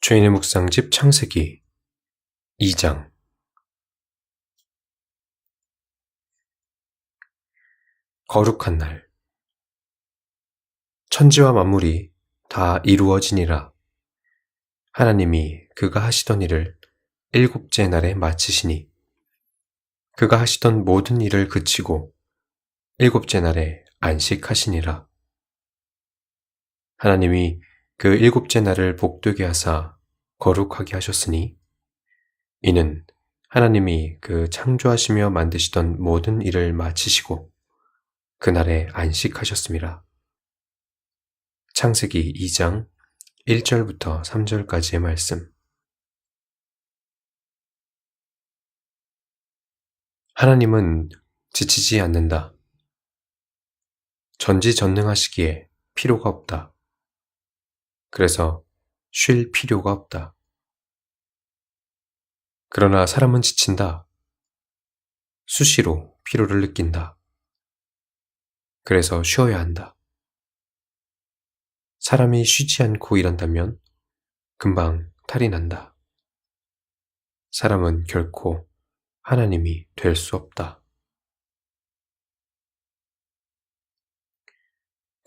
죄인의 묵상집 창세기 2장. 거룩한 날. 천지와 만물이 다 이루어지니라. 하나님이 그가 하시던 일을 일곱째 날에 마치시니 그가 하시던 모든 일을 그치고 일곱째 날에 안식하시니라. 하나님이 그 일곱째 날을 복되게 하사 거룩하게 하셨으니 이는 하나님이 그 창조하시며 만드시던 모든 일을 마치시고 그날에 안식하셨습니다. 창세기 2장 1절부터 3절까지의 말씀. 하나님은 지치지 않는다. 전지전능하시기에 필요가 없다. 그래서 쉴 필요가 없다. 그러나 사람은 지친다. 수시로 피로를 느낀다. 그래서 쉬어야 한다. 사람이 쉬지 않고 일한다면 금방 탈이 난다. 사람은 결코 하나님이 될 수 없다.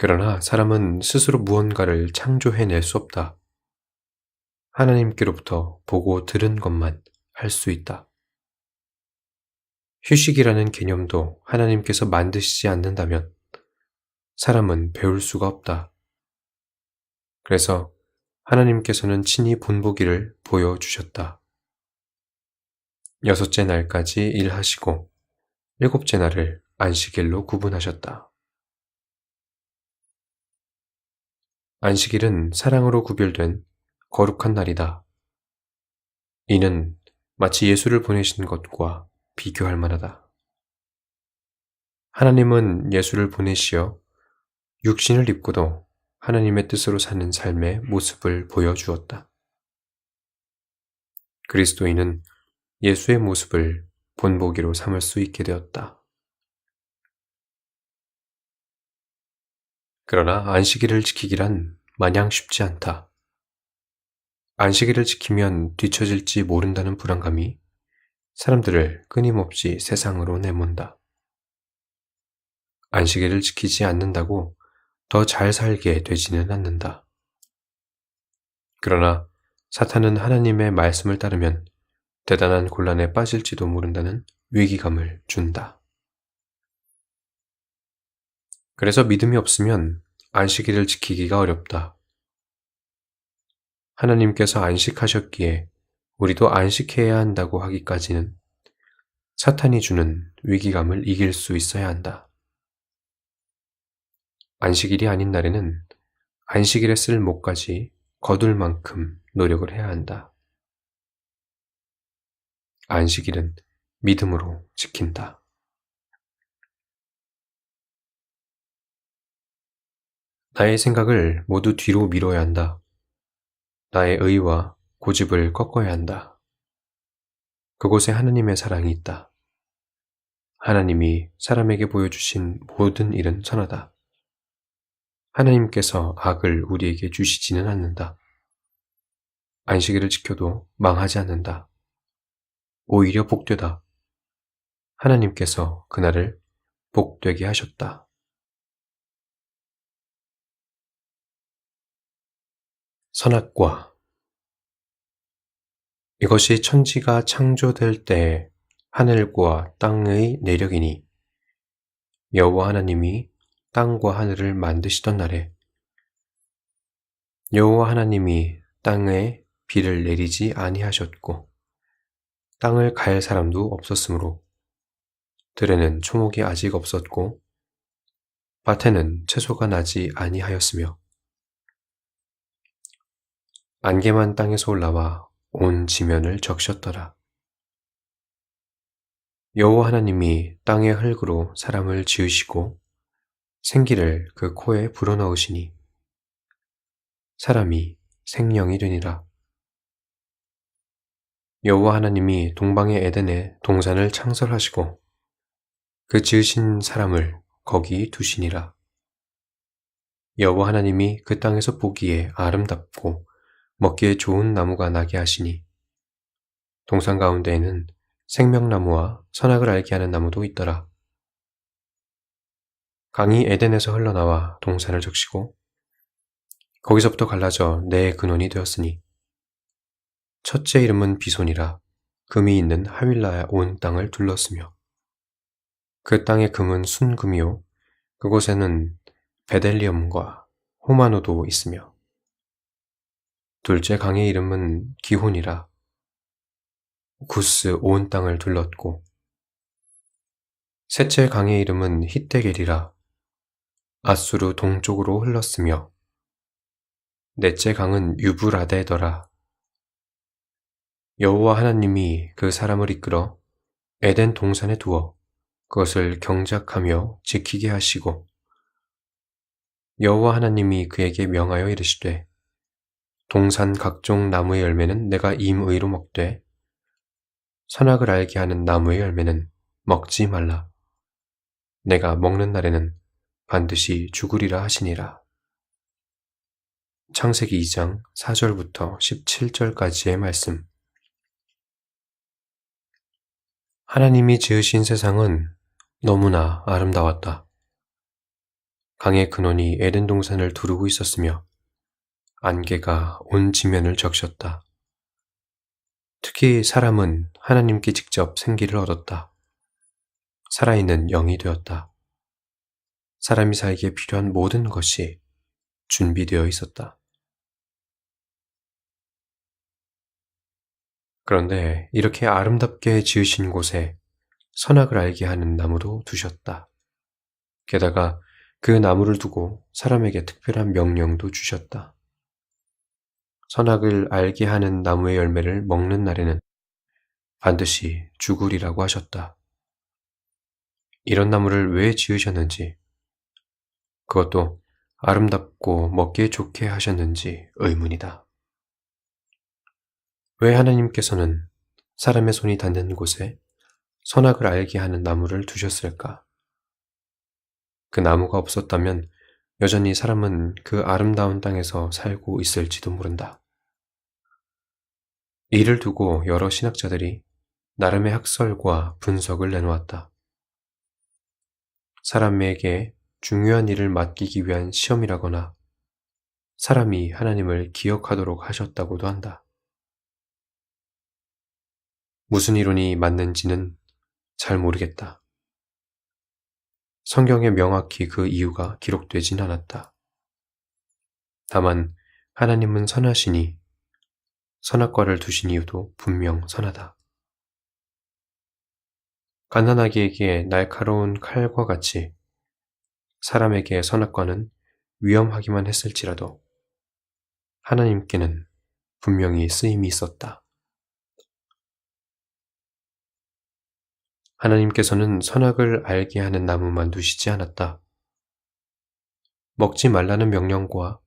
그러나 사람은 스스로 무언가를 창조해낼 수 없다. 하나님께로부터 보고 들은 것만 할 수 있다. 휴식이라는 개념도 하나님께서 만드시지 않는다면 사람은 배울 수가 없다. 그래서 하나님께서는 친히 본보기를 보여주셨다. 여섯째 날까지 일하시고 일곱째 날을 안식일로 구분하셨다. 안식일은 사랑으로 구별된 거룩한 날이다. 이는 마치 예수를 보내신 것과 비교할 만하다. 하나님은 예수를 보내시어 육신을 입고도 하나님의 뜻으로 사는 삶의 모습을 보여주었다. 그리스도인은 예수의 모습을 본보기로 삼을 수 있게 되었다. 그러나 안식일을 지키기란 마냥 쉽지 않다. 안식일을 지키면 뒤처질지 모른다는 불안감이 사람들을 끊임없이 세상으로 내몬다. 안식일을 지키지 않는다고 더 잘 살게 되지는 않는다. 그러나 사탄은 하나님의 말씀을 따르면 대단한 곤란에 빠질지도 모른다는 위기감을 준다. 그래서 믿음이 없으면 안식일을 지키기가 어렵다. 하나님께서 안식하셨기에 우리도 안식해야 한다고 하기까지는 사탄이 주는 위기감을 이길 수 있어야 한다. 안식일이 아닌 날에는 안식일에 쓸 목까지 거둘 만큼 노력을 해야 한다. 안식일은 믿음으로 지킨다. 나의 생각을 모두 뒤로 미뤄야 한다. 나의 의와 고집을 꺾어야 한다. 그곳에 하나님의 사랑이 있다. 하나님이 사람에게 보여주신 모든 일은 선하다. 하나님께서 악을 우리에게 주시지는 않는다. 안식일을 지켜도 망하지 않는다. 오히려 복되다. 하나님께서 그날을 복되게 하셨다. 선악과. 이것이 천지가 창조될 때 하늘과 땅의 내력이니 여호와 하나님이 땅과 하늘을 만드시던 날에 여호와 하나님이 땅에 비를 내리지 아니하셨고 땅을 갈 사람도 없었으므로 들에는 초목이 아직 없었고 밭에는 채소가 나지 아니하였으며 안개만 땅에서 올라와 온 지면을 적셨더라. 여호와 하나님이 땅의 흙으로 사람을 지으시고 생기를 그 코에 불어넣으시니 사람이 생명이 되니라. 여호와 하나님이 동방의 에덴에 동산을 창설하시고 그 지으신 사람을 거기 두시니라. 여호와 하나님이 그 땅에서 보기에 아름답고 먹기에 좋은 나무가 나게 하시니. 동산 가운데에는 생명나무와 선악을 알게 하는 나무도 있더라. 강이 에덴에서 흘러나와 동산을 적시고 거기서부터 갈라져 내 근원이 되었으니. 첫째 이름은 비손이라 금이 있는 하윌라 온 땅을 둘렀으며. 그 땅의 금은 순금이요. 그곳에는 베델리엄과 호마노도 있으며 둘째 강의 이름은 기혼이라. 구스 온 땅을 둘렀고. 셋째 강의 이름은 히테겔이라. 아수르 동쪽으로 흘렀으며. 넷째 강은 유브라데더라. 여호와 하나님이 그 사람을 이끌어 에덴 동산에 두어 그것을 경작하며 지키게 하시고 여호와 하나님이 그에게 명하여 이르시되 동산 각종 나무의 열매는 내가 임의로 먹되 선악을 알게 하는 나무의 열매는 먹지 말라. 내가 먹는 날에는 반드시 죽으리라 하시니라. 창세기 2장 4절부터 17절까지의 말씀. 하나님이 지으신 세상은 너무나 아름다웠다. 강의 근원이 에덴 동산을 두르고 있었으며 안개가 온 지면을 적셨다. 특히 사람은 하나님께 직접 생기를 얻었다. 살아있는 영이 되었다. 사람이 살기에 필요한 모든 것이 준비되어 있었다. 그런데 이렇게 아름답게 지으신 곳에 선악을 알게 하는 나무도 두셨다. 게다가 그 나무를 두고 사람에게 특별한 명령도 주셨다. 선악을 알게 하는 나무의 열매를 먹는 날에는 반드시 죽으리라고 하셨다. 이런 나무를 왜 지으셨는지, 그것도 아름답고 먹기에 좋게 하셨는지 의문이다. 왜 하나님께서는 사람의 손이 닿는 곳에 선악을 알게 하는 나무를 두셨을까? 그 나무가 없었다면 여전히 사람은 그 아름다운 땅에서 살고 있을지도 모른다. 이를 두고 여러 신학자들이 나름의 학설과 분석을 내놓았다. 사람에게 중요한 일을 맡기기 위한 시험이라거나 사람이 하나님을 기억하도록 하셨다고도 한다. 무슨 이론이 맞는지는 잘 모르겠다. 성경에 명확히 그 이유가 기록되진 않았다. 다만 하나님은 선하시니 선악과를 두신 이유도 분명 선하다. 가난하기에게 날카로운 칼과 같이 사람에게 선악과는 위험하기만 했을지라도 하나님께는 분명히 쓰임이 있었다. 하나님께서는 선악을 알게 하는 나무만 두시지 않았다. 먹지 말라는 명령과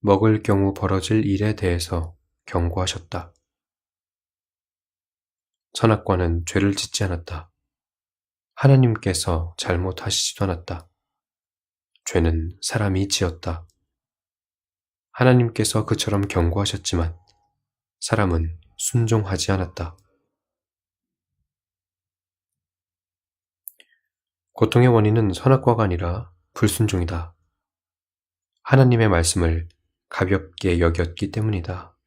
먹을 경우 벌어질 일에 대해서 경고하셨다. 선악과는 죄를 짓지 않았다. 하나님께서 잘못하시지도 않았다. 죄는 사람이 지었다. 하나님께서 그처럼 경고하셨지만 사람은 순종하지 않았다. 고통의 원인은 선악과가 아니라 불순종이다. 하나님의 말씀을 가볍게 여겼기 때문이다.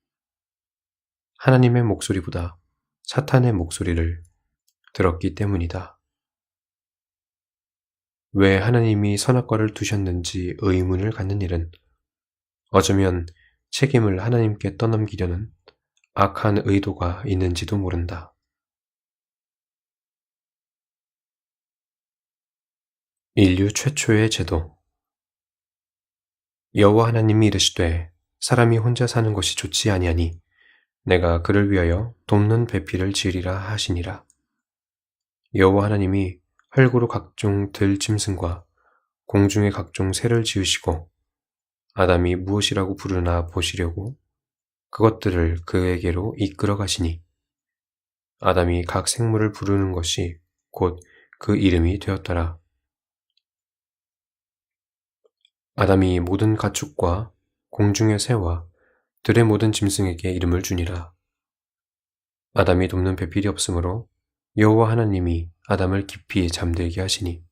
하나님의 목소리보다 사탄의 목소리를 들었기 때문이다. 왜 하나님이 선악과를 두셨는지 의문을 갖는 일은 어쩌면 책임을 하나님께 떠넘기려는 악한 의도가 있는지도 모른다. 인류 최초의 제도 여호와 하나님이 이르시되 사람이 혼자 사는 것이 좋지 아니하니 내가 그를 위하여 돕는 배필을 지으리라 하시니라. 여호와 하나님이 흙으로 각종 들 짐승과 공중의 각종 새를 지으시고 아담이 무엇이라고 부르나 보시려고 그것들을 그에게로 이끌어 가시니 아담이 각 생물을 부르는 것이 곧 그 이름이 되었더라. 아담이 모든 가축과 공중의 새와 들의 모든 짐승에게 이름을 주니라. 아담이 돕는 배필이 없으므로 여호와 하나님이 아담을 깊이 잠들게 하시니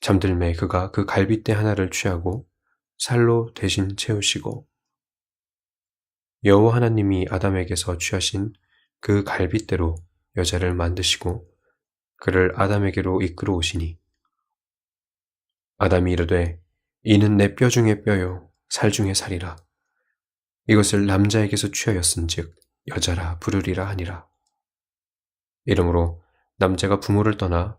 잠들매 그가 그 갈빗대 하나를 취하고 살로 대신 채우시고 여호와 하나님이 아담에게서 취하신 그 갈빗대로 여자를 만드시고 그를 아담에게로 이끌어 오시니 아담이 이르되 이는 내 뼈 중에 뼈요 살 중에 살이라 이것을 남자에게서 취하였은즉 여자라 부르리라 하니라 이러므로 남자가 부모를 떠나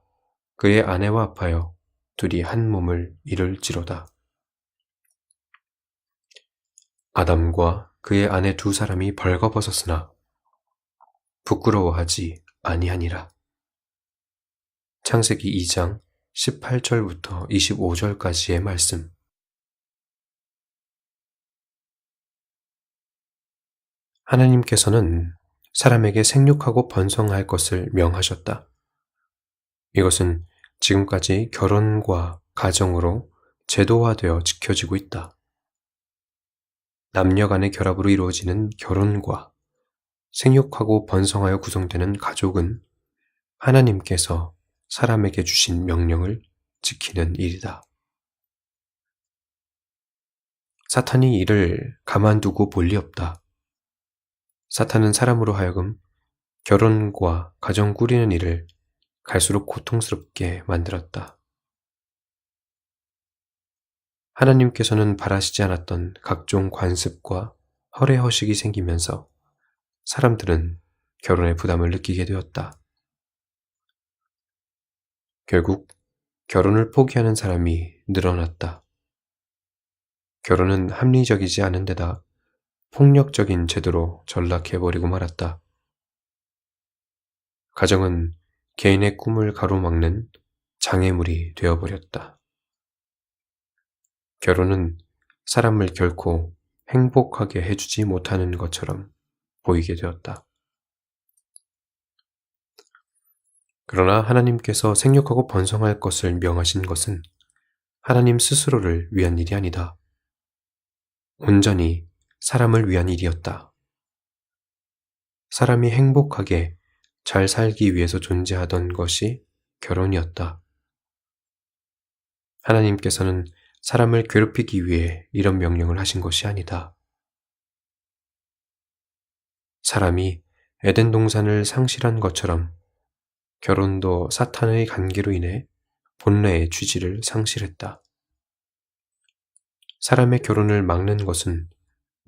그의 아내와 합하여 둘이 한 몸을 이룰지로다 아담과 그의 아내 두 사람이 벌거벗었으나 부끄러워하지 아니하니라. 창세기 2장 18절부터 25절까지의 말씀. 하나님께서는 사람에게 생육하고 번성할 것을 명하셨다. 이것은 지금까지 결혼과 가정으로 제도화되어 지켜지고 있다. 남녀 간의 결합으로 이루어지는 결혼과 생육하고 번성하여 구성되는 가족은 하나님께서 사람에게 주신 명령을 지키는 일이다. 사탄이 이를 가만두고 볼 리 없다. 사탄은 사람으로 하여금 결혼과 가정 꾸리는 일을 갈수록 고통스럽게 만들었다. 하나님께서는 바라시지 않았던 각종 관습과 허례허식이 생기면서 사람들은 결혼의 부담을 느끼게 되었다. 결국 결혼을 포기하는 사람이 늘어났다. 결혼은 합리적이지 않은 데다 폭력적인 제도로 전락해버리고 말았다. 가정은 개인의 꿈을 가로막는 장애물이 되어버렸다. 결혼은 사람을 결코 행복하게 해주지 못하는 것처럼 보이게 되었다. 그러나 하나님께서 생육하고 번성할 것을 명하신 것은 하나님 스스로를 위한 일이 아니다. 온전히 사람을 위한 일이었다. 사람이 행복하게 잘 살기 위해서 존재하던 것이 결혼이었다. 하나님께서는 사람을 괴롭히기 위해 이런 명령을 하신 것이 아니다. 사람이 에덴 동산을 상실한 것처럼 결혼도 사탄의 관계로 인해 본래의 취지를 상실했다. 사람의 결혼을 막는 것은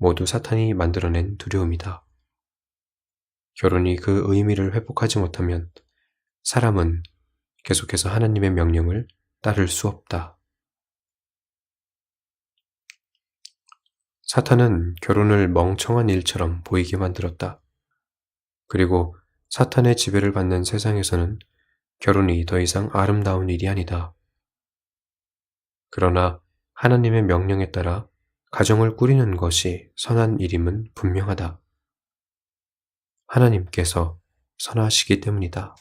모두 사탄이 만들어낸 두려움이다. 결혼이 그 의미를 회복하지 못하면 사람은 계속해서 하나님의 명령을 따를 수 없다. 사탄은 결혼을 멍청한 일처럼 보이게 만들었다. 그리고 사탄의 지배를 받는 세상에서는 결혼이 더 이상 아름다운 일이 아니다. 그러나 하나님의 명령에 따라 가정을 꾸리는 것이 선한 일임은 분명하다. 하나님께서 선하시기 때문이다.